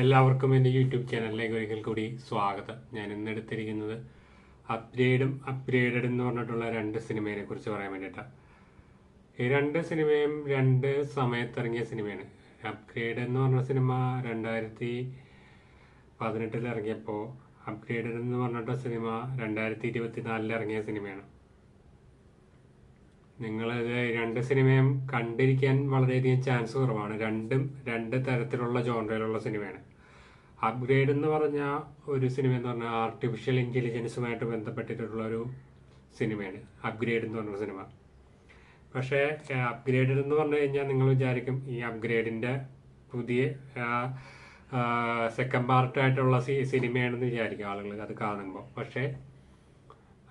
എല്ലാവർക്കും എന്റെ യൂട്യൂബ് ചാനലിലേക്ക് ഒരിക്കൽ കൂടി സ്വാഗതം. ഞാൻ ഇന്ന് എടുത്തിരിക്കുന്നത് അപ്ഗ്രേഡും അപ്ഗ്രേഡഡ് എന്ന് പറഞ്ഞിട്ടുള്ള രണ്ട് സിനിമയെ കുറിച്ച് പറയാൻ വേണ്ടിയിട്ടാണ് ഈ രണ്ട് സിനിമയും രണ്ട് സമയത്തിറങ്ങിയ സിനിമയാണ്. അപ്ഗ്രേഡ് എന്ന് പറഞ്ഞ സിനിമ രണ്ടായിരത്തി പതിനെട്ടിൽ ഇറങ്ങിയപ്പോൾ അപ്ഗ്രേഡഡ് എന്ന് പറഞ്ഞിട്ട സിനിമ രണ്ടായിരത്തി ഇരുപത്തിനാലിൽ ഇറങ്ങിയ സിനിമയാണ്. നിങ്ങളിത് രണ്ട് സിനിമയും കണ്ടിരിക്കാൻ വളരെയധികം ചാൻസ് കുറവാണ്. രണ്ടും രണ്ട് തരത്തിലുള്ള ജോൺറയിലുള്ള സിനിമയാണ്. അപ്ഗ്രേഡ് എന്ന് പറഞ്ഞ ഒരു സിനിമ എന്ന് പറഞ്ഞാൽ ആർട്ടിഫിഷ്യൽ ഇന്റലിജൻസുമായിട്ട് ബന്ധപ്പെട്ടിട്ടുള്ള ഒരു സിനിമയാണ്. അപ്ഗ്രേഡ് എന്ന് പറഞ്ഞ സിനിമ. പക്ഷേ അപ്ഗ്രേഡ് എന്ന് പറഞ്ഞു കഴിഞ്ഞാൽ നിങ്ങൾ വിചാരിക്കും ഈ അപ്ഗ്രേഡിന്റെ പുതിയ സെക്കൻഡ് പാർട്ടായിട്ടുള്ള സിനിമയാണെന്ന് വിചാരിക്കും ആളുകൾ അത് കാണുമ്പോൾ. പക്ഷേ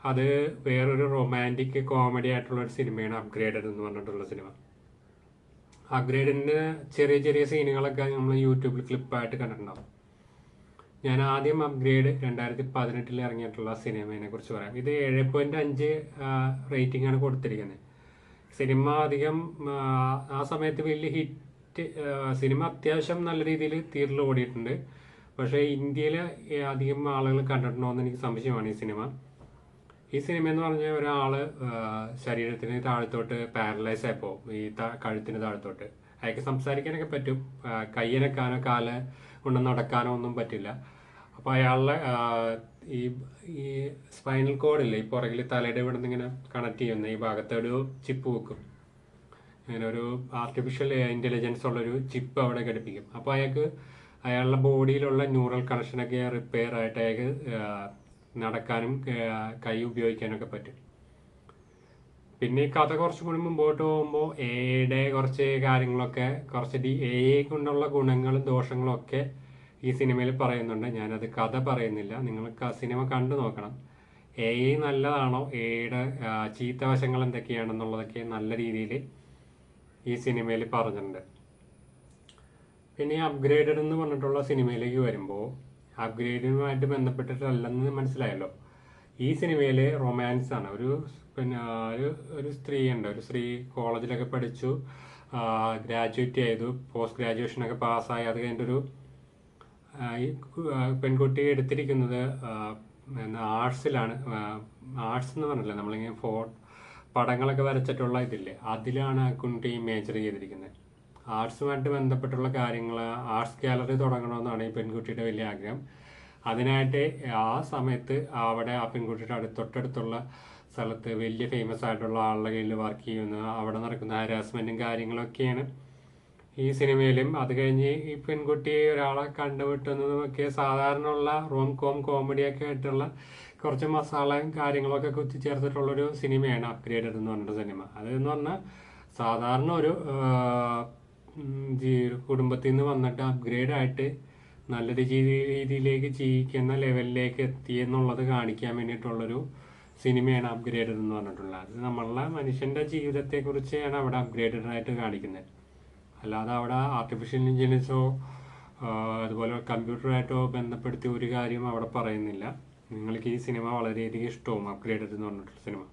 അത് വേറൊരു റൊമാന്റിക് കോമഡി ആയിട്ടുള്ള ഒരു സിനിമയാണ് അപ്ഗ്രേഡഡ് എന്ന് പറഞ്ഞിട്ടുള്ള സിനിമ അപ്ഗ്രേഡിന്റെ ചെറിയ ചെറിയ സീനുകളൊക്കെ നമ്മൾ യൂട്യൂബിൽ ക്ലിപ്പായിട്ട് കണ്ടിട്ടുണ്ടാവും. ഞാൻ ആദ്യം അപ്ഗ്രേഡ് രണ്ടായിരത്തി പതിനെട്ടിൽ ഇറങ്ങിയിട്ടുള്ള സിനിമയെ കുറിച്ച് പറയാം. ഇത് ഏഴ് പോയിന്റ് അഞ്ച് റേറ്റിംഗ് ആണ് കൊടുത്തിരിക്കുന്നത്. സിനിമ അധികം ആ, ആ സമയത്ത് വലിയ ഹിറ്റ് സിനിമ അത്യാവശ്യം നല്ല രീതിയിൽ തിയേറ്ററിൽ ഓടിയിട്ടുണ്ട്. പക്ഷേ ഇന്ത്യയിൽ അധികം ആളുകൾ കണ്ടിട്ടുണ്ടോ എന്ന് എനിക്ക് സംശയമാണ് ഈ സിനിമ ഈ സിനിമ എന്ന് പറഞ്ഞാൽ ഒരാൾ ശരീരത്തിന് താഴത്തോട്ട് പാരലൈസ് ആയപ്പോ ഈ കഴുത്തിന് താഴത്തോട്ട്. അയാൾക്ക് സംസാരിക്കാനൊക്കെ പറ്റും. കയ്യനക്കാനോ കാൽ കൊണ്ട് നടക്കാനോ ഒന്നും പറ്റില്ല. അപ്പൊ അയാളുടെ ഈ ഈ സ്പൈനൽ കോഡില്ലേ ഈ പുറകിൽ തലയുടെ ഇവിടെ നിന്ന് ഇങ്ങനെ കണക്ട് ചെയ്യുന്ന ഈ ഭാഗത്ത് ഒരു ചിപ്പ് വെക്കും. അങ്ങനെ ഒരു ആർട്ടിഫിഷ്യൽ ഇന്റലിജൻസ് ഉള്ള ഒരു ചിപ്പ് അവിടെ ഘടിപ്പിക്കും. അപ്പോൾ അയാൾക്ക് അയാളുടെ ബോഡിയിലുള്ള ന്യൂറൽ കണക്ഷനൊക്കെ റിപ്പയർ ആയിട്ട് അയാൾക്ക് നടക്കാനും കൈ ഉപയോഗിക്കാനൊക്കെ പറ്റും. പിന്നെ ഈ കഥ കുറച്ച് കൂടി മുമ്പോട്ട് പോകുമ്പോൾ എയുടെ കുറച്ച് കാര്യങ്ങളൊക്കെ കുറച്ച് ഡി എ കൊണ്ടുള്ള ഗുണങ്ങളും ദോഷങ്ങളും ഒക്കെ ഈ സിനിമയിൽ പറയുന്നുണ്ട്. ഞാനത് കഥ പറയുന്നില്ല. നിങ്ങൾ സിനിമ കണ്ടു നോക്കണം. എ നല്ലതാണോ? എയുടെ ചീത്ത വശങ്ങൾ എന്തൊക്കെയാണെന്നുള്ളതൊക്കെ നല്ല രീതിയിൽ ഈ സിനിമയിൽ പറഞ്ഞിട്ടുണ്ട്. പിന്നെ അപ്ഗ്രേഡഡ് എന്ന് പറഞ്ഞിട്ടുള്ള സിനിമയിലേക്ക് വരുമ്പോൾ അപ്ഗ്രേഡുമായിട്ട് ബന്ധപ്പെട്ടിട്ടല്ലെന്ന് മനസ്സിലായല്ലോ. ഈ സിനിമയിലെ റൊമാൻസ് ആണ്. ഒരു പിന്നെ ഒരു ഒരു സ്ത്രീ ഉണ്ട് ഒരു സ്ത്രീ കോളേജിലൊക്കെ പഠിച്ചു. ഗ്രാജുവേറ്റ് ചെയ്തു. പോസ്റ്റ് ഗ്രാജുവേഷനൊക്കെ പാസ്സായി. അത് കഴിഞ്ഞിട്ടൊരു ആ, ഈ പെൺകുട്ടി എടുത്തിരിക്കുന്നത് ആർട്സിലാണ്. ആർട്സ് എന്ന് പറഞ്ഞില്ല? നമ്മളിങ്ങനെ ഫോ പടങ്ങളൊക്കെ വരച്ചിട്ടുള്ള ഇതില്ലേ? അതിലാണ് ആ കുട്ടി മേജർ ചെയ്തിരിക്കുന്നത്. ആർട്സുമായിട്ട് ബന്ധപ്പെട്ടുള്ള കാര്യങ്ങൾ ആർട്സ് ഗാലറി തുടങ്ങണമെന്നാണ് ഈ പെൺകുട്ടിയുടെ വലിയ ആഗ്രഹം. അതിനായിട്ട് ആ സമയത്ത് അവിടെ ആ പെൺകുട്ടിയുടെ അടുത്ത് തൊട്ടടുത്തുള്ള സ്ഥലത്ത് വലിയ ഫേമസ് ആയിട്ടുള്ള ആളുടെ കയ്യിൽ വർക്ക് ചെയ്യുന്ന അവിടെ നടക്കുന്ന ഹരാസ്മെന്റും കാര്യങ്ങളൊക്കെയാണ്. ഈ സിനിമയിലും അത് കഴിഞ്ഞ് ഈ പെൺകുട്ടി ഒരാളെ കണ്ടുമുട്ടുന്നതുമൊക്കെ സാധാരണ ഉള്ള റോം കോം കോമഡിയൊക്കെ ആയിട്ടുള്ള കുറച്ച് മസാലയും കാര്യങ്ങളൊക്കെ കുത്തിച്ചേർത്തിട്ടുള്ളൊരു സിനിമയാണ് അപ്ഗ്രേഡ് എന്ന് പറഞ്ഞിട്ട് സിനിമ. അതെന്ന് പറഞ്ഞാൽ സാധാരണ ഒരു കുടുംബത്തിൽ നിന്ന് വന്നിട്ട് അപ്ഗ്രേഡ് ആയിട്ട് നല്ലൊരു ജീവിത രീതിയിലേക്ക് ജീവിക്കുന്ന ലെവലിലേക്ക് എത്തിയെന്നുള്ളത് കാണിക്കാൻ വേണ്ടിയിട്ടുള്ളൊരു സിനിമയാണ് അപ്ഗ്രേഡഡ് എന്ന് പറഞ്ഞിട്ടുള്ളത്. അത് നമ്മളുടെ മനുഷ്യന്റെ ജീവിതത്തെക്കുറിച്ചാണ് അവിടെ അപ്ഗ്രേഡഡ് ആയിട്ട് കാണിക്കുന്നത്. അല്ലാതെ അവിടെ ആർട്ടിഫിഷ്യൽ ഇന്റലിജൻസോ അതുപോലെ കമ്പ്യൂട്ടറായിട്ടോ ബന്ധപ്പെടുത്തിയ ഒരു കാര്യം അവിടെ പറയുന്നില്ല. നിങ്ങൾക്ക് ഈ സിനിമ വളരെയധികം ഇഷ്ടവും അപ്ഗ്രേഡഡ് എന്ന് പറഞ്ഞിട്ടുള്ള സിനിമ.